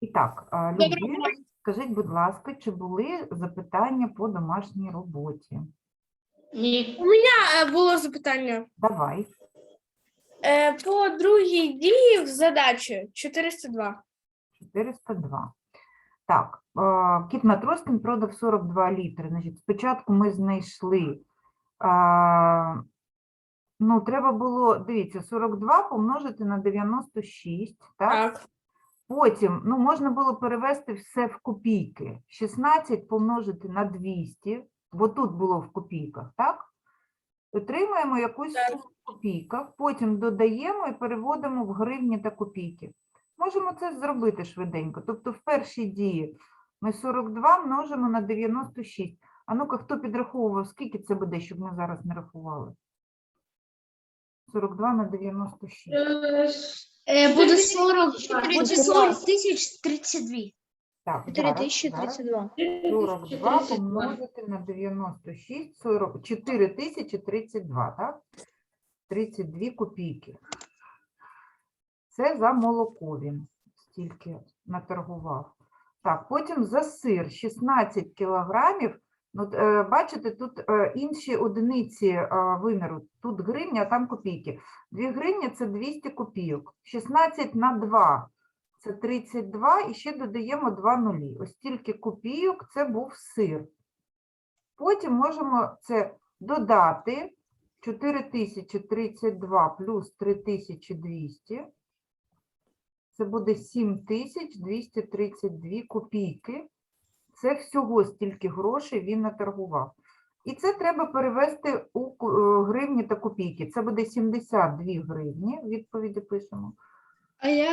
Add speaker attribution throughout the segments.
Speaker 1: І так, а, Людмила, скажіть, будь ласка, чи були запитання по домашній роботі?
Speaker 2: Ні. У мене е, було запитання.
Speaker 1: Давай.
Speaker 2: Е, По другій дії в задачі 402.
Speaker 1: 402. Так, е, кіт Матроскін продав 42 літри. Значить, спочатку ми знайшли, ну, треба було, дивіться, 42 помножити на 96, так?
Speaker 2: Так.
Speaker 1: Потім, ну, можна було перевести все в копійки. 16 помножити на 200, бо тут було в копійках, так? Отримаємо якусь суму в копійках, потім додаємо і переводимо в гривні та копійки. Можемо це зробити швиденько. Тобто в першій дії ми 42 множимо на 96. А ну-ка, хто підраховував, скільки це буде, щоб ми зараз не рахували? 42 на 96.
Speaker 3: Е, Буде 40, буде 40 тисяч 32.
Speaker 1: Так,
Speaker 3: 4
Speaker 1: зараз,
Speaker 3: тисячі
Speaker 1: зараз.
Speaker 3: 32.
Speaker 1: 42 помножити на 96, 40, 4 тисячі 32, так? 32 копійки. Це за молоко він стільки наторгував. Так, потім за сир 16 кілограмів. От, е, бачите, тут е, інші одиниці е, виміру. Тут гривня, а там копійки. 2 гривні – це 200 копійок. 16 на 2 – це 32, і ще додаємо 2 нулі. Ось стільки копійок – це був сир. Потім можемо це додати. 4032 плюс 3200. Це буде 7232 копійки. Це всього стільки грошей він наторгував. І це треба перевести у е, гривні та копійки. Це буде 72 гривні, відповіді пишемо.
Speaker 3: А я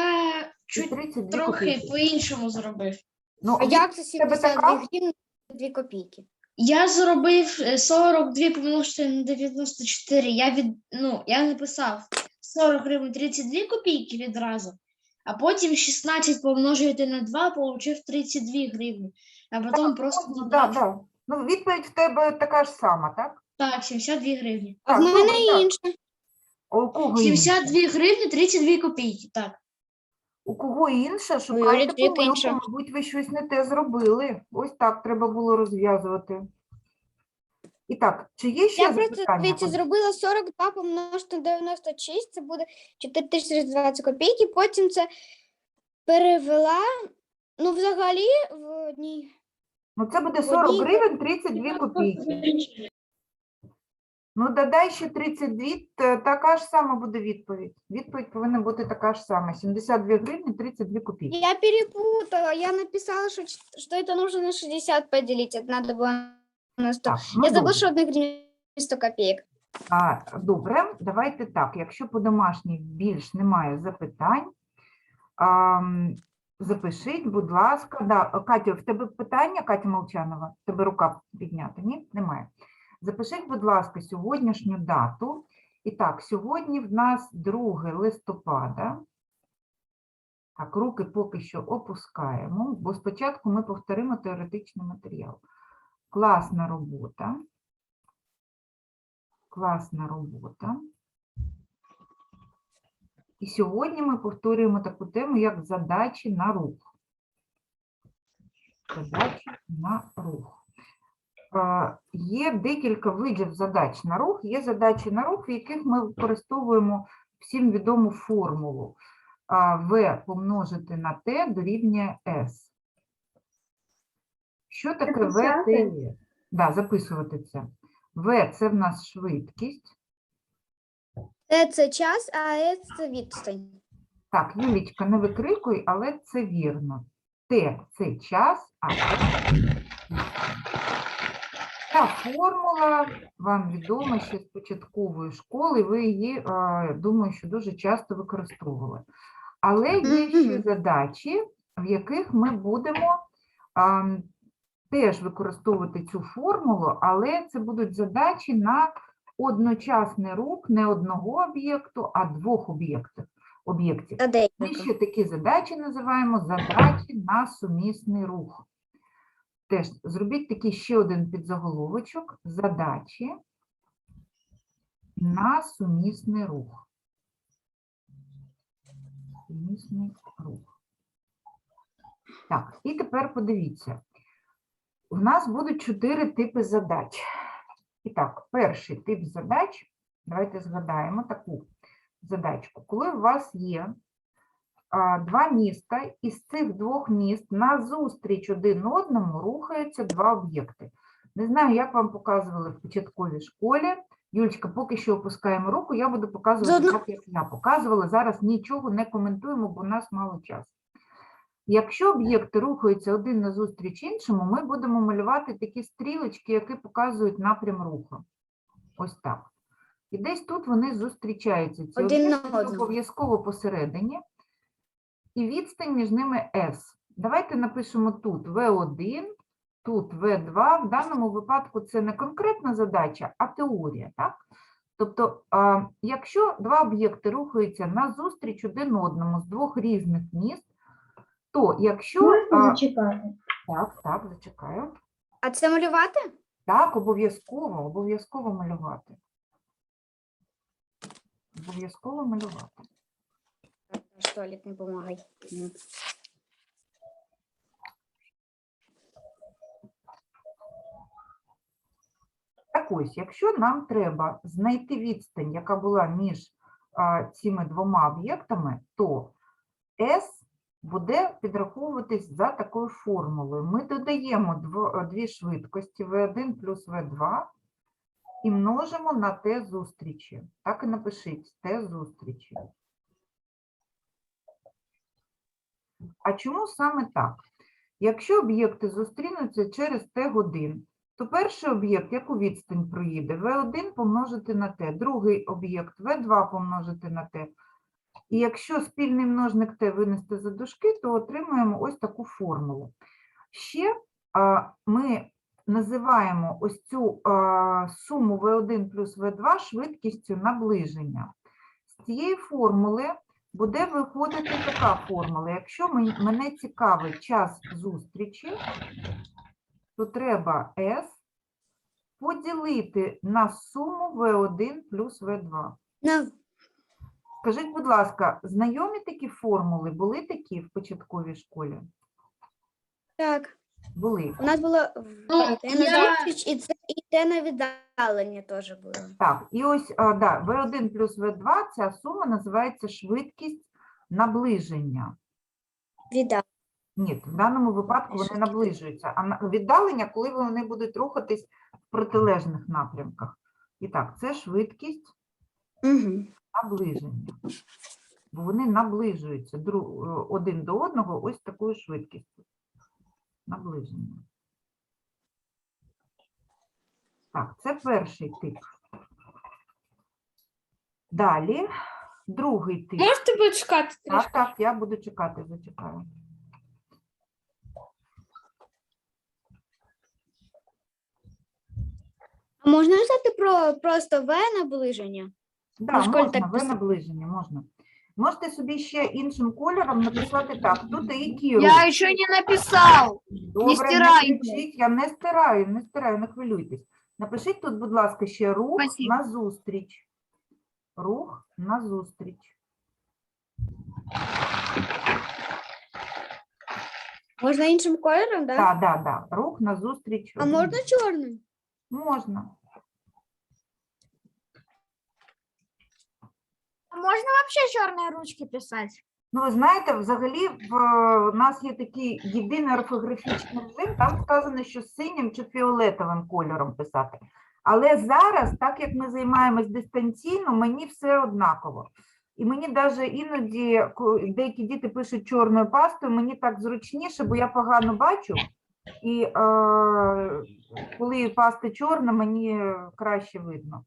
Speaker 3: чуть трохи по-іншому зробив.
Speaker 1: Ну,
Speaker 4: А як це 72
Speaker 1: така?
Speaker 4: гривні 2 копійки?
Speaker 3: Я зробив е, 42 помножити на 94. Я від, ну, я написав 40 гривень 32 копійки відразу, а потім 16 помножити на 2, получив 32 гривні. А потім просто
Speaker 1: Ну, да, да. ну, відповідь в тебе така ж сама, так?
Speaker 3: Так, 72 гривні.
Speaker 4: А в
Speaker 1: Так,
Speaker 4: мене
Speaker 1: так.
Speaker 4: інше.
Speaker 1: А у кого інше?
Speaker 3: 72 гривні 32 копійки, так.
Speaker 1: У кого інше,
Speaker 4: Юрі,
Speaker 1: шукайте
Speaker 4: тільки
Speaker 1: помилку,
Speaker 4: інше.
Speaker 1: мабуть, ви щось не те зробили. Ось так треба було розв'язувати. І так, чи є ще
Speaker 4: Я просто
Speaker 1: запитання?
Speaker 4: дивіться, зробила 42 помножити на 96, це буде 4020 копійки, потім це перевела, ну, взагалі, в одній.
Speaker 1: Ну, це буде
Speaker 4: в
Speaker 1: 40
Speaker 4: одній-
Speaker 1: гривень 32 копійки. Ну, додай ще 32, та- така ж сама буде відповідь. Відповідь повинна бути така ж сама. 72 гривні 32 копійки.
Speaker 4: Я перепутала, я написала, что, ч- что это нужно на 60 поделить, это надо было на 100.
Speaker 1: Так, ну,
Speaker 4: я забыла,
Speaker 1: добре.
Speaker 4: что 1 гривня 100 копеек.
Speaker 1: А, добре, давайте так. Якщо по домашній більш немає запитань, а, м, запишіть, будь ласка. Да, Катю, в тебе питання, Катя Молчанова? В тебе рука піднята? Ні? Немає. Запишіть, будь ласка, сьогоднішню дату. І так, сьогодні в нас 2 листопада. Так, руки поки що опускаємо, бо спочатку ми повторимо теоретичний матеріал. Класна робота. Класна робота. І сьогодні ми повторюємо таку тему, як задачі на рух. Задачі на рух. Є декілька видів задач на рух. Є задачі на рух, в яких ми використовуємо всім відому формулу В помножити на Т дорівнює С. Що таке В, Т Да, записувати це. В це в нас швидкість.
Speaker 4: Т це час, а С це відстань.
Speaker 1: Так, Юлічка, не викрикуй, але це вірно. Т це час, а С Ця формула вам відома ще з початкової школи, ви її, е, думаю, що дуже часто використовували. Але є ще задачі, в яких ми будемо теж використовувати цю формулу, але це будуть задачі на одночасний рух не одного об'єкту, а двох об'єктів. об'єктів. Ми ще такі задачі називаємо задачі на сумісний рух. Теж зробіть такий ще один підзаголовочок задачі на сумісний рух. Сумісний рух. Так, і тепер подивіться. У нас будуть чотири типи задач. І так, перший тип задач, давайте згадаємо таку задачку. Коли у вас є а, два міста, і з цих двох міст назустріч один одному рухаються два об'єкти. Не знаю, як вам показували в початковій школі. Юлечка, поки що опускаємо руку, я буду показувати так, як я показувала. Зараз нічого не коментуємо, бо у нас мало часу. Якщо об'єкти рухаються один назустріч іншому, ми будемо малювати такі стрілочки, які показують напрям руху. Ось так. І десь тут вони зустрічаються. Ці
Speaker 4: Один
Speaker 1: обов'язково посередині. І відстань між ними S. Давайте напишемо тут V1, тут V2. В даному випадку це не конкретна задача, а теорія. Так? Тобто, якщо два об'єкти рухаються назустріч один одному з двох різних міст, то якщо а,
Speaker 3: зачекати?
Speaker 1: так, так, зачекаю.
Speaker 4: А це малювати?
Speaker 1: Так, обов'язково, обов'язково малювати. Обов'язково малювати.
Speaker 4: Штолік, не допомагай.
Speaker 1: Так ось, якщо нам треба знайти відстань, яка була між а, цими двома об'єктами, то S буде підраховуватись за такою формулою. Ми додаємо дві швидкості V1 плюс V2 і множимо на Т зустрічі. Так і напишіть Т зустрічі. А чому саме так? Якщо об'єкти зустрінуться через Т годин, то перший об'єкт яку відстань проїде? В1 помножити на Т, другий об'єкт В2 помножити на Т. І якщо спільний множник Т винести за дужки, то отримаємо ось таку формулу. Ще ми називаємо ось цю суму В1 плюс В2 швидкістю наближення. З цієї формули буде виходити така формула. Якщо мен- мене цікавить час зустрічі, то треба S поділити на суму V1 плюс V2. Скажіть, будь ласка, знайомі такі формули були такі в початковій школі?
Speaker 4: так,
Speaker 1: Були.
Speaker 4: у нас було
Speaker 2: Ну,
Speaker 4: на
Speaker 2: я-
Speaker 4: зустріч і це і те на віддалення теж було.
Speaker 1: Так, і ось а, да, V1 плюс V2, ця сума називається швидкість наближення.
Speaker 4: Віддалення.
Speaker 1: Ні, в даному випадку вони
Speaker 4: Швидкість.
Speaker 1: наближуються, а на- віддалення, коли вони будуть рухатись в протилежних напрямках. І так, це швидкість
Speaker 4: Угу.
Speaker 1: Наближення. Бо вони наближуються е, один до одного ось такою швидкістю. Наближення. Так, це перший тип. Далі, другий тип.
Speaker 2: Можете почекати
Speaker 1: Так, так, я буду чекати, зачекаю.
Speaker 4: А можна взяти про просто В наближення?
Speaker 1: Да,
Speaker 4: в
Speaker 1: можна,
Speaker 4: так
Speaker 1: ви
Speaker 4: писали.
Speaker 1: наближення, можна. Можете собі ще іншим кольором написати так. Тут і які рухи.
Speaker 5: Я еще не написал.
Speaker 1: Добре,
Speaker 5: стирайте.
Speaker 1: кричіть, я не стираю, не стираю, не хвилюйтесь. Напишіть тут, будь ласка, ще рух
Speaker 5: Спасибо.
Speaker 1: назустріч. Рух назустріч.
Speaker 4: Можна іншим кольором, так?
Speaker 1: Так, так, так. Рух назустріч.
Speaker 4: А можна чорним?
Speaker 1: Можна.
Speaker 5: А Можно вообще черные ручки писать?
Speaker 1: Ну, ви знаєте, взагалі в у нас є такий єдиний орфографічний режим, там сказано, що синім чи фіолетовим кольором писати. Але зараз, так як ми займаємось дистанційно, мені все однаково. І мені навіть іноді ко- деякі діти пишуть чорною пастою, мені так зручніше, бо я погано бачу. І е, коли паста чорна, мені краще видно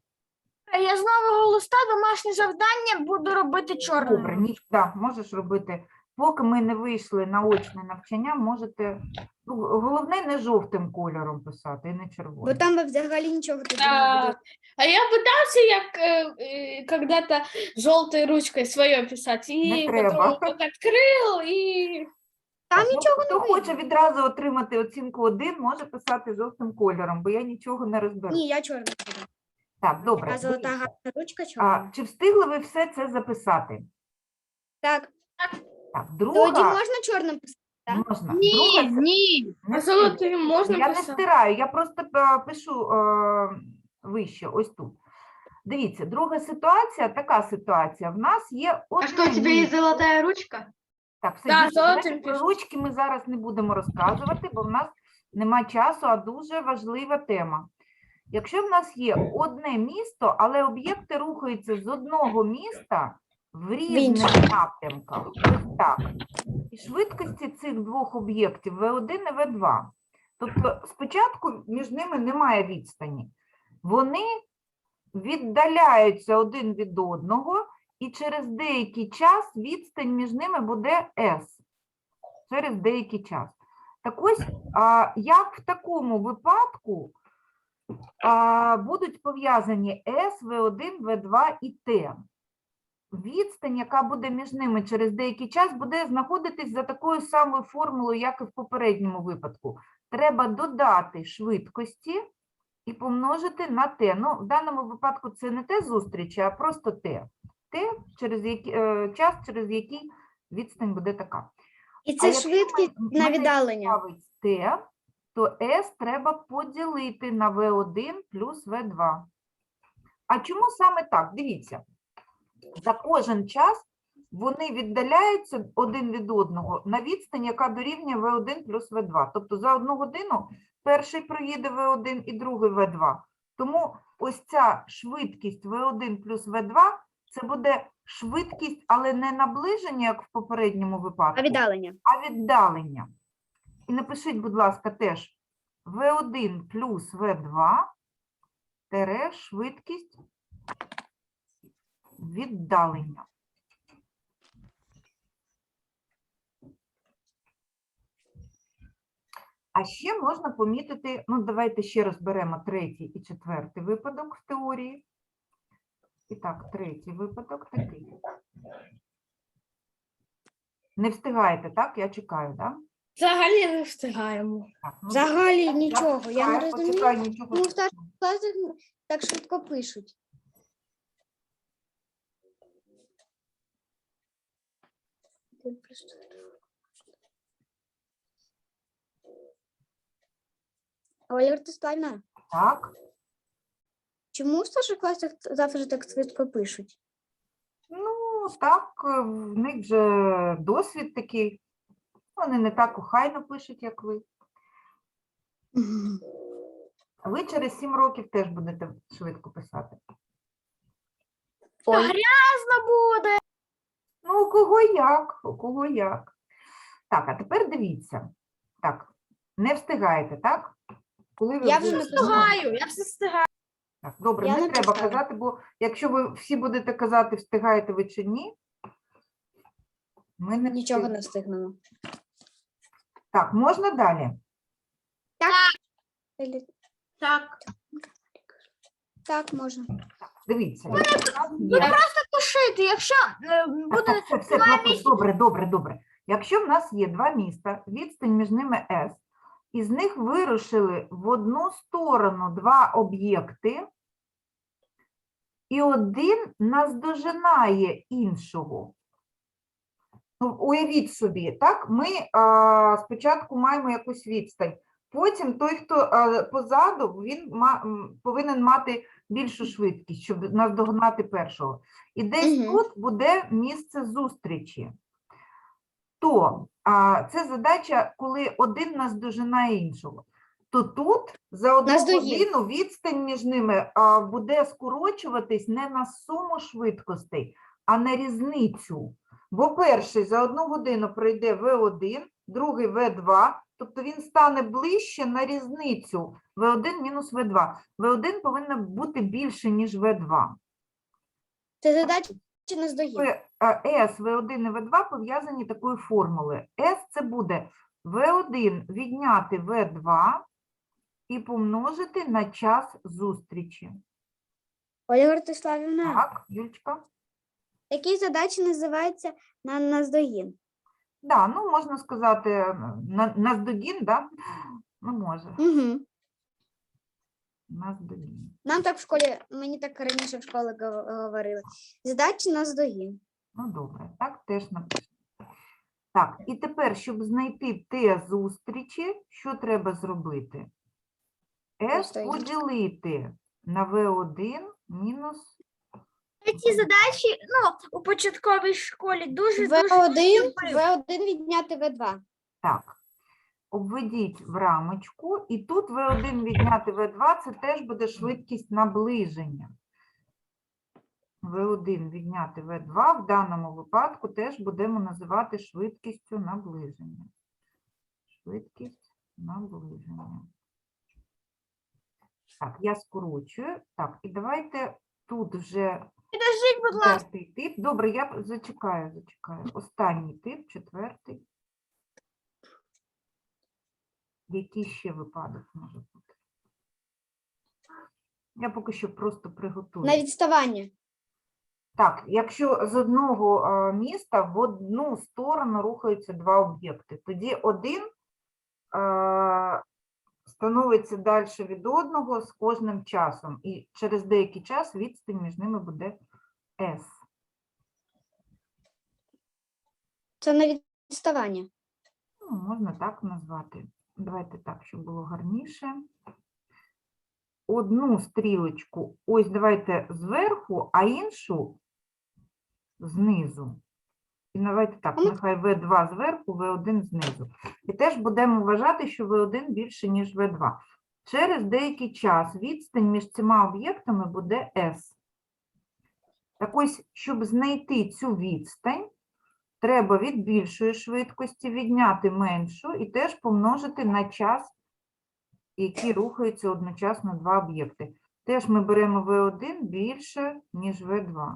Speaker 5: Я з нового листа домашнє завдання буду робити
Speaker 1: Добре,
Speaker 5: чорним.
Speaker 1: ні, да, можеш робити. Поки ми не вийшли на очне навчання, можете. Ну, головне не жовтим кольором писати і не
Speaker 4: Бо
Speaker 1: червоним.
Speaker 4: там взагалі нічого тоді не
Speaker 2: А,
Speaker 4: буде.
Speaker 2: а я пытался як э, э, когда-то желтой ручкой свое писать,
Speaker 1: Не
Speaker 2: и
Speaker 1: треба.
Speaker 2: потом вот открыл, и
Speaker 4: Там
Speaker 1: Ну,
Speaker 4: нічого
Speaker 1: Хто
Speaker 4: не
Speaker 1: хоче
Speaker 4: видно.
Speaker 1: відразу отримати оцінку 1, може писати жовтим кольором, бо я нічого не розберу.
Speaker 4: Ні, я чорним буду.
Speaker 1: Так, добре.
Speaker 4: А золота гарна ручка
Speaker 1: А, чи встигли ви все це записати?
Speaker 4: Так,
Speaker 1: Так,
Speaker 4: тоді можна чорним писати. Так?
Speaker 1: Можна.
Speaker 2: Ні,
Speaker 1: Друга
Speaker 2: ні.
Speaker 1: не
Speaker 2: золотим можна
Speaker 1: Я не
Speaker 2: писати?
Speaker 1: стираю, я просто е, пишу е, вище, ось тут. Дивіться, друга ситуація, така ситуація. В нас є
Speaker 5: А что, у тебя есть
Speaker 1: місце.
Speaker 5: золотая ручка?
Speaker 1: Так, все,
Speaker 2: Да,
Speaker 1: дівчата, давайте про
Speaker 2: пишуть.
Speaker 1: ручки ми зараз не будемо розказувати, бо в нас нема часу, а дуже важлива тема. Якщо в нас є одне місто, але об'єкти рухаються з одного міста в різних напрямках, ось так. І швидкості цих двох об'єктів V1 і V2. Тобто спочатку між ними немає відстані. Вони віддаляються один від одного, і через деякий час відстань між ними буде S. Через деякий час. Так ось, а, як в такому випадку а, будуть пов'язані S, V1, V2 і T? Відстань, яка буде між ними через деякий час, буде знаходитись за такою самою формулою, як і в попередньому випадку. Треба додати швидкості і помножити на t. Ну, в даному випадку це не t зустрічі, а просто t. t через які, е, час, через який відстань буде така.
Speaker 4: І це
Speaker 1: якщо
Speaker 4: швидкість на віддалення.
Speaker 1: t, то s треба поділити на v1 плюс v2. А чому саме так? Дивіться, за кожен час вони віддаляються один від одного на відстань, яка дорівнює v1 плюс v2. Тобто за одну годину перший проїде v1 і другий v2. Тому ось ця швидкість v1 плюс v2 це буде швидкість, але не наближення, як в попередньому випадку,
Speaker 4: А віддалення.
Speaker 1: а віддалення. І напишіть, будь ласка, теж V1 плюс V2 тере швидкість віддалення. А ще можна помітити, ну давайте ще раз беремо третій і четвертий випадок в теорії. І так, третій випадок такий. Не встигаєте, так? Я чекаю, так?
Speaker 2: Взагалі не встигаємо.
Speaker 1: Так, ну,
Speaker 4: Взагалі
Speaker 1: я
Speaker 4: нічого. Я не
Speaker 1: почекаю,
Speaker 4: розумію.
Speaker 1: почекаю, нічого
Speaker 4: Ну, в старших класах так швидко пишуть. Оля Ростиславівна,
Speaker 1: Так,
Speaker 4: чому в старших класах завжди так швидко пишуть?
Speaker 1: ну так, е, в них вже досвід такий. Вони не так охайно пишуть, як ви. Ви через 7 років теж будете швидко писати.
Speaker 4: Ой.
Speaker 5: Грязно буде.
Speaker 1: Ну, у кого як, у кого як. Так, а тепер дивіться. Так, не встигаєте, так? Коли ви
Speaker 4: Я вже написала.
Speaker 2: Встигаю, я все встигаю.
Speaker 1: Так, добре,
Speaker 4: Я
Speaker 1: не треба
Speaker 4: написала.
Speaker 1: казати, бо якщо ви всі будете казати, встигаєте ви чи ні, ми не
Speaker 4: Нічого
Speaker 1: встиг-
Speaker 4: не встигнемо.
Speaker 1: Так, можна далі?
Speaker 4: Или-
Speaker 5: Так.
Speaker 4: Так, можна.
Speaker 1: Дивіться, нас є...
Speaker 5: Тушити, якщо е,
Speaker 1: Так,
Speaker 5: буде
Speaker 1: так, все, все, хлопці, добре, добре, добре. Якщо в нас є два міста, відстань між ними S, із них вирушили в одну сторону два об'єкти, і один наздожинає іншого. Ну, уявіть собі, так, ми а, спочатку маємо якусь відстань, потім той, хто а, позаду, він ма, повинен мати більшу швидкість, щоб наздогнати першого. І десь
Speaker 4: Мгм.
Speaker 1: тут буде місце зустрічі. То а, це задача, коли один наздожинає іншого. То тут за одну годину відстань між ними а, буде скорочуватись не на суму швидкостей, а на різницю. Бо перший за одну годину пройде В1, другий В2, тобто він стане ближче на різницю В1 мінус В2. В1 повинно бути більше, ніж В2.
Speaker 4: Це задача на здогін.
Speaker 1: В- а, S, V1 і V2 пов'язані такою формулою. S це буде V1 відняти V2 і помножити на час зустрічі.
Speaker 4: Оля Ростиславівна,
Speaker 1: Так, Юльчка?
Speaker 4: Такі задачі називаються на наздогін.
Speaker 1: Да, ну можна сказати на, наздогін, да? Ну, може,
Speaker 4: Угу.
Speaker 1: наздогін.
Speaker 4: Нам так в школі, мені так раніше в школі гов- говорили. Задачі на здогін.
Speaker 1: Ну, добре, так теж напишемо. Так, і тепер, щоб знайти Т зустрічі, що треба зробити? С
Speaker 4: Просто їх.
Speaker 1: поділити на В1 мінус
Speaker 5: Ці задачі, ну, у початковій школі дуже дуже
Speaker 4: В1, В1 відняти В2.
Speaker 1: Так. Обведіть в рамочку, і тут В1 відняти В2 це теж буде швидкість наближення. В1 відняти В2 в даному випадку теж будемо називати швидкістю наближення. Швидкість наближення. Так, я скорочую. Так, і давайте тут вже
Speaker 5: Підождіть, будь ласка.
Speaker 1: Четвертий тип. Добре, я зачекаю, зачекаю. Останній тип, четвертий. Який ще випадок може бути? Я поки що просто приготую.
Speaker 4: На відставання.
Speaker 1: Так, якщо з одного е, міста в одну сторону рухаються два об'єкти, тоді один е, становиться далі від одного з кожним часом, і через деякий час відстань між ними буде S.
Speaker 4: Це на відставання.
Speaker 1: Ну, можна так назвати. Давайте так, щоб було гарніше. Одну стрілочку, ось давайте зверху, а іншу знизу. І давайте так, нехай В2 зверху, В1 знизу. І теж будемо вважати, що В1 більше, ніж В2. Через деякий час відстань між цими об'єктами буде S. Так ось, щоб знайти цю відстань, треба від більшої швидкості відняти меншу і теж помножити на час, який рухається одночасно два об'єкти. Теж ми беремо V1 більше, ніж V2.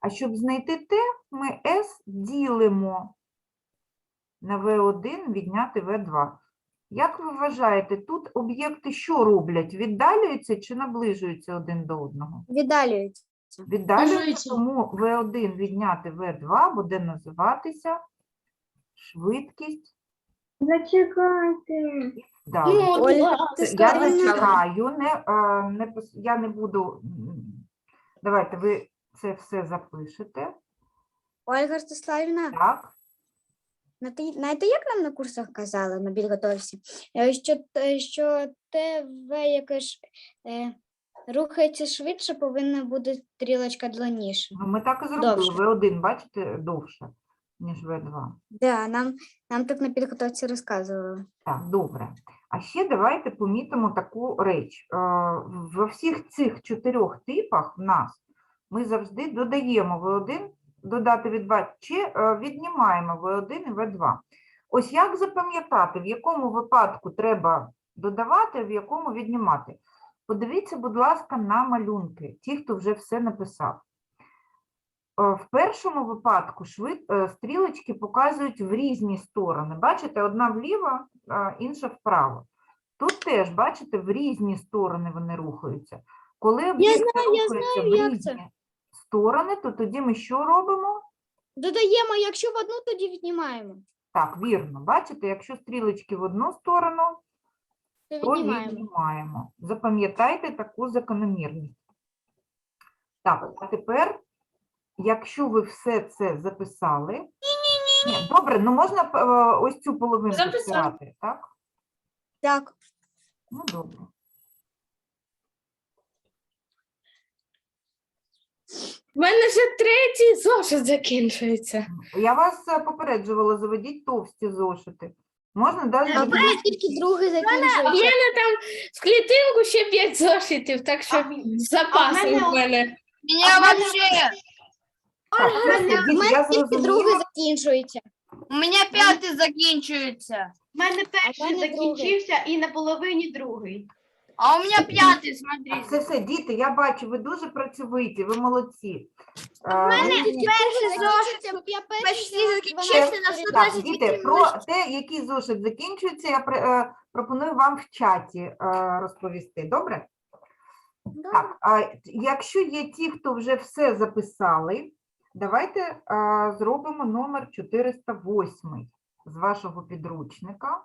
Speaker 1: А щоб знайти T, ми S ділимо на V1 відняти V2. Як ви вважаєте, тут об'єкти що роблять? Віддалюються чи наближуються один до одного?
Speaker 4: Віддалюється.
Speaker 1: Віддалюється,
Speaker 3: Наближуються.
Speaker 1: тому V1 відняти V2 буде називатися швидкість
Speaker 5: Зачекайте.
Speaker 1: далі.
Speaker 2: Ну,
Speaker 4: ти
Speaker 1: Я
Speaker 4: скажи,
Speaker 1: зачекаю, не, е, не, пис- я не буду. Давайте ви це все запишете.
Speaker 4: Ольга Ростиславівна,
Speaker 1: Так,
Speaker 4: знаєте, знаєте, як нам на курсах казали на підготовці? Е, Що, те- що ТВ, яке ж е, рухається швидше, повинна бути стрілочка длинніша.
Speaker 1: ну ми так і зробили.
Speaker 4: Довше.
Speaker 1: V1, бачите, довше, ніж V2.
Speaker 4: Да, нам, нам так на підготовці розказували.
Speaker 1: Так, добре. А ще давайте помітимо таку реч. Е, Во всіх цих чотирьох типах в нас ми завжди додаємо V1, додати від 2, чи е, віднімаємо V1 і V2. Ось як запам'ятати, в якому випадку треба додавати, в якому віднімати? Подивіться, будь ласка, на малюнки, ті, хто вже все написав. Е, В першому випадку швид... е, стрілочки показують в різні сторони. Бачите, одна вліво, інша вправо. Тут теж, бачите, в різні сторони вони рухаються. Коли об'єкти
Speaker 4: знаю, я знаю,
Speaker 1: в
Speaker 4: як
Speaker 1: різні
Speaker 4: це.
Speaker 1: Сторони, то тоді ми що робимо?
Speaker 4: Додаємо, якщо в одну, тоді віднімаємо.
Speaker 1: Так, вірно. Бачите, якщо стрілочки в одну сторону,
Speaker 4: То
Speaker 1: то
Speaker 4: віднімаємо.
Speaker 1: віднімаємо. Запам'ятайте таку закономірність. Так, а тепер, якщо ви все це записали. Ні, ні, Добре, ну можна е, ось цю половинку
Speaker 2: Записала.
Speaker 1: стирати, так?
Speaker 4: Так.
Speaker 1: Ну, добре.
Speaker 2: В мене вже третій зошит закінчується.
Speaker 1: Я вас е, попереджувала, заведіть товсті зошити. Можна навіть
Speaker 4: мене тільки другий
Speaker 2: У мене там в клітинку ще п'ять зошитів, так що з запасом в мене.
Speaker 5: Меня вообще...
Speaker 1: так, все, все,
Speaker 4: У мене тільки другий
Speaker 1: зрозуміла.
Speaker 4: закінчується.
Speaker 5: У мене п'ятий закінчується.
Speaker 6: У мене перший
Speaker 4: мене другий.
Speaker 6: закінчився і на половині другий.
Speaker 5: А у мене п'ятий,
Speaker 1: Так,
Speaker 5: смотрите.
Speaker 1: Все, все, діти, я бачу, ви дуже працьовиті, ви молодці. Е,
Speaker 4: У мене тільки другий. Я перший
Speaker 5: почти закінчився на 120
Speaker 1: діти, про те, який зошит закінчується, я при- е, пропоную вам в чаті е, розповісти. Добре? Так, а якщо є ті, хто вже все записали, давайте е, зробимо номер 408 з вашого підручника.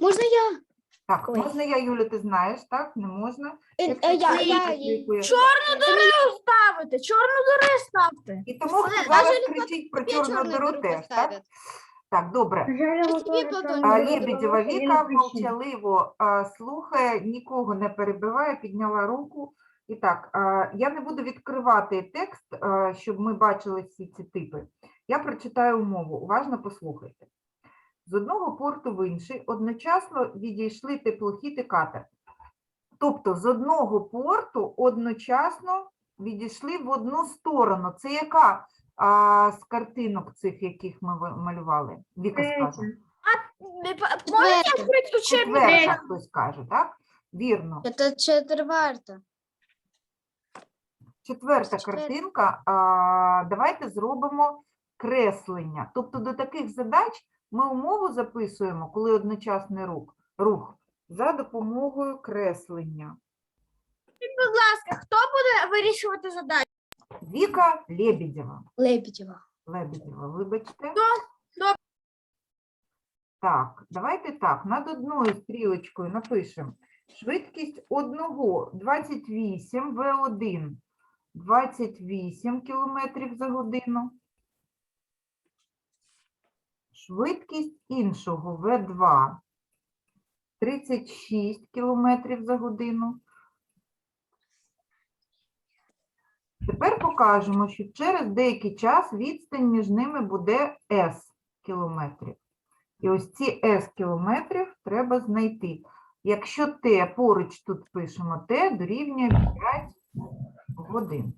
Speaker 4: Можна я?
Speaker 1: Так,
Speaker 4: Ой.
Speaker 1: можна я, Юля, ти знаєш, так? Не можна.
Speaker 4: Е,
Speaker 1: Якщо
Speaker 4: е, Я, я.
Speaker 2: Чорну дорогу ставити, чорну дорогу ставте.
Speaker 1: І тому, хто зараз кричить про чорну дору теж, так? Так, добре. А, Лебедєва Віка мовчаливо а, слухає, нікого не перебиває, підняла руку. І так, а, я не буду відкривати текст, а, щоб ми бачили всі ці типи. Я прочитаю умову, уважно послухайте. З одного порту в інший одночасно відійшли теплохід і катер. Тобто з одного порту одночасно відійшли в одну сторону. Це яка а, з картинок цих, яких ми малювали? Віка скаже.
Speaker 4: Четверта.
Speaker 2: учебник?
Speaker 1: Хтось каже, так? Вірно.
Speaker 4: Це четверта.
Speaker 1: Четверта
Speaker 4: Четверта.
Speaker 1: картинка. А, давайте зробимо креслення. Тобто до таких задач ми умову записуємо, коли одночасний рух, рух за допомогою креслення.
Speaker 5: Будь ласка, хто буде вирішувати задачу?
Speaker 1: Віка Лебедєва.
Speaker 4: Лебедєва.
Speaker 1: Лебедєва, вибачте. Так, давайте так, над одною стрілочкою напишемо швидкість одного 28 В1 28 км за годину. Швидкість іншого В2 36 км за годину. Тепер покажемо, що через деякий час відстань між ними буде S кілометрів. І ось ці S кілометрів треба знайти. Якщо Т поруч тут пишемо Т дорівнює 5 годин.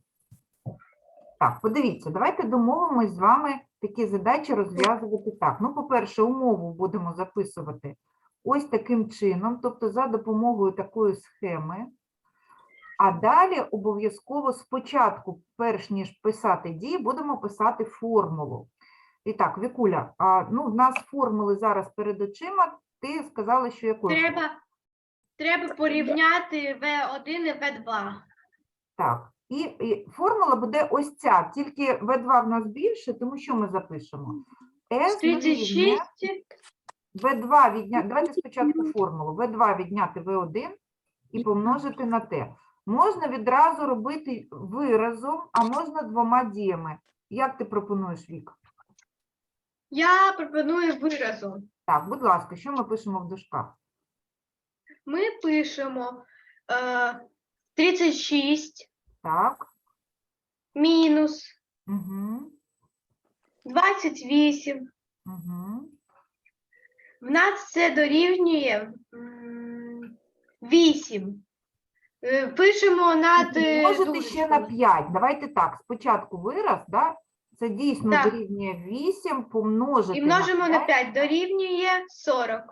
Speaker 1: Так, подивіться, давайте домовимось з вами такі задачі розв'язувати так. Ну, по-перше, умову будемо записувати ось таким чином, тобто за допомогою такої схеми. А далі обов'язково спочатку, перш ніж писати дії, будемо писати формулу. І так, Вікуля, а, ну, в нас формули зараз перед очима. Ти сказала, що якою?
Speaker 6: Треба, треба порівняти В1 і В2.
Speaker 1: Так. І, формула буде ось ця, тільки В2 в нас більше, тому що ми запишемо? S дорівнює
Speaker 6: 36
Speaker 1: В2 відняти, давайте спочатку формулу. В2 відняти В1 і помножити на Т. Можна відразу робити виразом, а можна двома діями. Як ти пропонуєш, Вік?
Speaker 6: я пропоную виразом.
Speaker 1: Так, будь ласка, що ми пишемо в дужках?
Speaker 6: Ми пишемо е, 36
Speaker 1: Так.
Speaker 6: мінус
Speaker 1: Угу.
Speaker 6: 28.
Speaker 1: Угу.
Speaker 6: В нас це дорівнює м, 8. Е, Пишемо над е,
Speaker 1: Можете ще на
Speaker 6: дужкою.
Speaker 1: 5. Давайте так, спочатку вираз, да? це дійсно
Speaker 6: Так.
Speaker 1: дорівнює 8 помножити
Speaker 6: І множимо на
Speaker 1: 5.
Speaker 6: 5 дорівнює 40.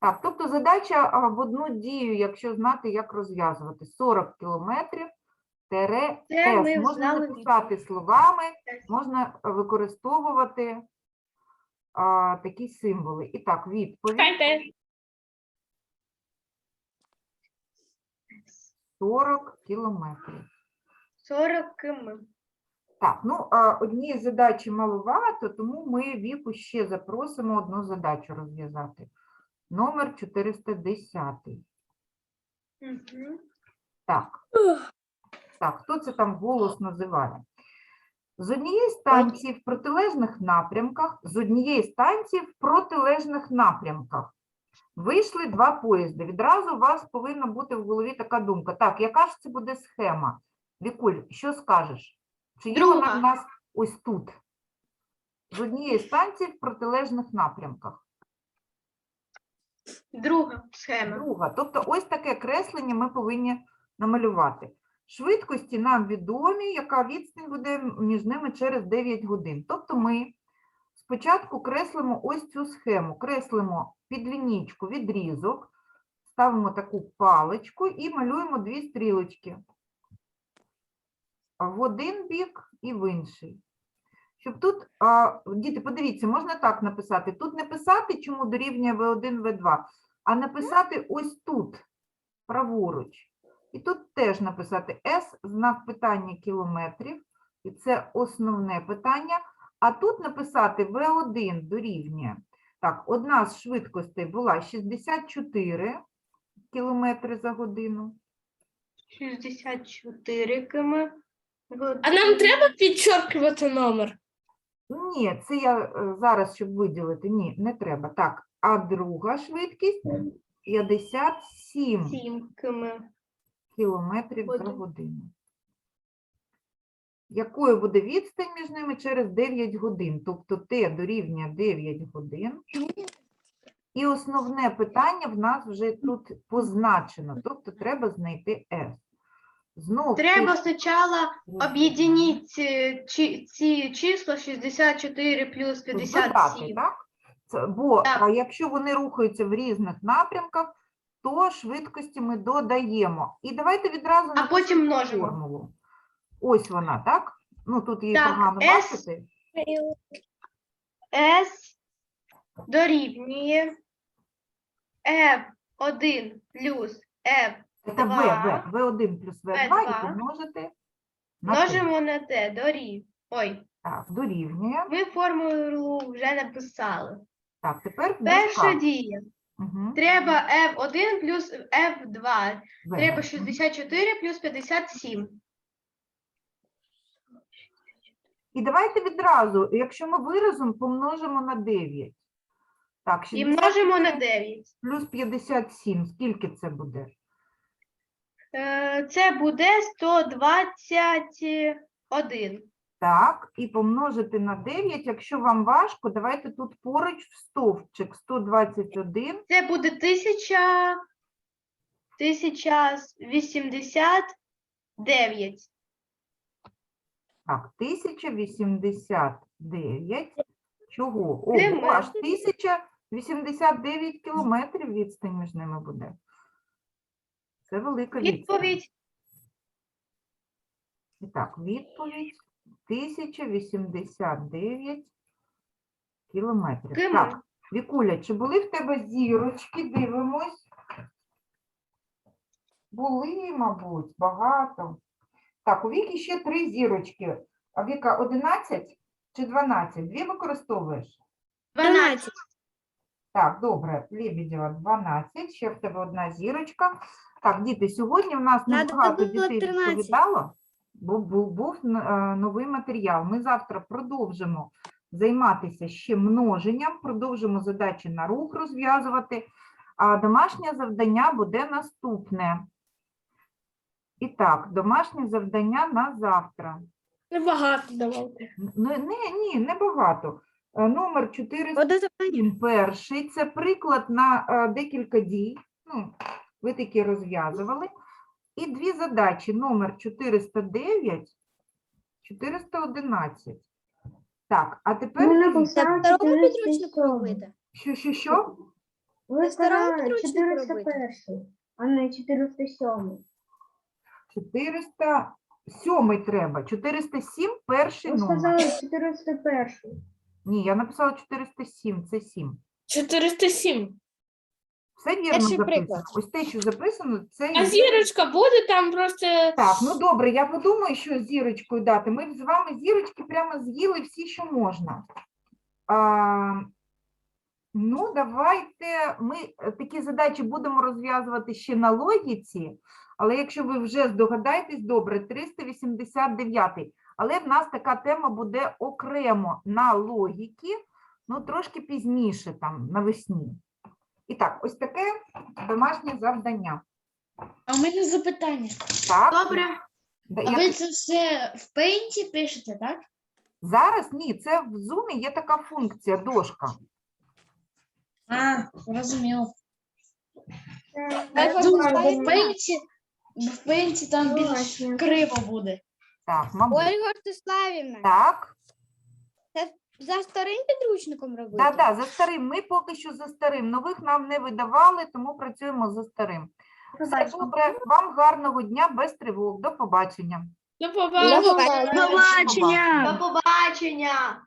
Speaker 1: Так, тобто задача а, в одну дію, якщо знати, як розв'язувати. 40 кілометрів тере
Speaker 6: Це
Speaker 1: тест.
Speaker 6: ми
Speaker 1: Можна
Speaker 6: знали
Speaker 1: написати словами, можна е, використовувати а, такі символи. І так, відповідь
Speaker 2: Чекайте.
Speaker 1: 40 кілометрів.
Speaker 6: 40 км.
Speaker 1: Так, ну а однієї задачі маловато, тому ми віку ще запросимо одну задачу розв'язати. Номер 410.
Speaker 6: Мгм.
Speaker 1: Так. Так, хто це там голос називає? З однієї станції в протилежних напрямках, з однієї станції в протилежних напрямках вийшли два поїзди. Відразу у вас повинна бути в голові така думка. Так, яка ж це буде схема? Вікуль, що скажеш? Чи є вона в нас ось тут? З однієї станції в протилежних напрямках.
Speaker 6: Друга схема.
Speaker 1: Друга. Тобто ось таке креслення ми повинні намалювати. Швидкості нам відомі, яка відстань буде між ними через 9 годин. Тобто ми спочатку креслимо ось цю схему. Креслимо під лінійку відрізок, ставимо таку паличку і малюємо дві стрілочки. В один бік і в інший. Щоб тут, а, діти, подивіться, можна так написати. Тут не писати, чому дорівнює В1, В2, а написати ось тут, праворуч. І тут теж написати С, знак питання кілометрів, і це основне питання. А тут написати В1 дорівнює Так, одна з швидкостей була 64 кілометри за годину.
Speaker 6: 64 км.
Speaker 2: А нам треба підчоркувати номер?
Speaker 1: Ні, це я е, зараз, щоб виділити. Ні, не треба. Так, а друга швидкість 57
Speaker 6: 7 км.
Speaker 1: Кілометрів за годину. Якою буде відстань між ними через 9 годин? Тобто Т дорівнює 9 годин. І основне питання в нас вже тут позначено, тобто треба знайти S. Знов
Speaker 6: Треба
Speaker 1: ти-
Speaker 6: спочатку об'єднати ці, чи- ці числа 64 плюс
Speaker 1: додати,
Speaker 6: 57.
Speaker 1: так? Бо
Speaker 6: Так.
Speaker 1: а якщо вони рухаються в різних напрямках, то швидкості ми додаємо. І давайте відразу
Speaker 6: А потім множимо.
Speaker 1: формулу. Ось вона, так? Ну тут її
Speaker 6: Так,
Speaker 1: погано
Speaker 6: S
Speaker 1: бачити.
Speaker 6: S дорівнює F1 плюс F
Speaker 1: Це В,
Speaker 6: Два.
Speaker 1: В, В1 плюс В2 і
Speaker 6: В2.
Speaker 1: помножити на Т.
Speaker 6: множимо на T дорів. Ой,
Speaker 1: Так, дорівнює.
Speaker 6: ми формулу вже написали.
Speaker 1: Так, тепер в
Speaker 6: Перша
Speaker 1: дужках.
Speaker 6: дія. Треба F1 плюс F2.
Speaker 1: В.
Speaker 6: Треба 64 плюс 57.
Speaker 1: І давайте відразу, якщо ми виразом помножимо на 9. Так,
Speaker 6: І
Speaker 1: 60
Speaker 6: множимо на 9.
Speaker 1: плюс 57. Скільки це буде?
Speaker 6: Е, Це буде 121.
Speaker 1: Так, і помножити на 9. Якщо вам важко, давайте тут поруч в стовпчик 121.
Speaker 6: Це буде 1000 1089.
Speaker 1: Так, 1089. Чого? О,
Speaker 6: Кілометрів.
Speaker 1: аж 1089 кілометрів відстань між ними буде. Це велика відстань.
Speaker 6: Відповідь
Speaker 1: І так, відповідь 1089 кілометрів.
Speaker 6: Км.
Speaker 1: Так, Вікуля, чи були в тебе зірочки? Дивимось. Були, мабуть, багато. Так, у Віки ще три зірочки. А Віка 11 чи 12? Дві використовуєш?
Speaker 6: 12.
Speaker 1: Так, добре, Лебедєва 12, ще в тебе одна зірочка. Так, діти, сьогодні в нас
Speaker 4: Надо
Speaker 1: небагато
Speaker 4: було
Speaker 1: дітей
Speaker 4: 13.
Speaker 1: відповідало, бо був, був е, новий матеріал. Ми завтра продовжимо займатися ще множенням, продовжимо задачі на рух розв'язувати, а домашнє завдання буде наступне. І так, домашнє завдання на завтра.
Speaker 2: Небагато давайте.
Speaker 1: Ну, не, ні, небагато. Е, Номер 400.
Speaker 4: Одне запитання.
Speaker 1: Він перший це приклад на е, декілька дій. Ну, ви такі розв'язували. І дві задачі: номер 409, 411. Так, а тепер дивіться,
Speaker 4: Це в підручнику робити.
Speaker 1: що, що, що?
Speaker 4: Ви старому підручнику робити.
Speaker 5: а не 407.
Speaker 1: 407 треба. 407 перший
Speaker 5: Ви
Speaker 1: номер.
Speaker 5: сказали 401.
Speaker 1: Ні, я написала 407, це 7.
Speaker 2: 407.
Speaker 1: Все вірно
Speaker 4: Перший
Speaker 1: записано.
Speaker 4: приклад.
Speaker 1: Ось те, що записано, це
Speaker 2: А
Speaker 1: є-
Speaker 2: зірочка буде там просто.
Speaker 1: Так, ну добре, я подумаю, що з зірочкою дати. Ми з вами зірочки прямо з'їли всі, що можна. А, ну, давайте ми е, такі задачі будемо розв'язувати ще на логіці, але якщо ви вже здогадаєтесь, добре, 389. Але в нас така тема буде окремо на логіки, ну трошки пізніше, там, навесні. І так, ось таке домашнє завдання.
Speaker 3: А у мене запитання.
Speaker 1: Так,
Speaker 6: Добре.
Speaker 1: да,
Speaker 3: А
Speaker 1: я-
Speaker 3: ви це все в пейнті пишете, так?
Speaker 1: Зараз ні, це в Zoom є така функція дошка.
Speaker 3: А,
Speaker 4: важливо.
Speaker 3: в пейнті, в пейнті там більш криво буде.
Speaker 1: Так, мабуть.
Speaker 4: Ольга Ростиславівна,
Speaker 1: Так,
Speaker 4: за старим підручником робити?
Speaker 1: да, да, за старим. Ми поки що за старим. Нових нам не видавали, тому працюємо за старим. Все добре. Вам гарного дня без тривог.
Speaker 2: До побачення.
Speaker 4: До побачення.
Speaker 1: До побачення.
Speaker 6: До побачення.
Speaker 1: До побачення.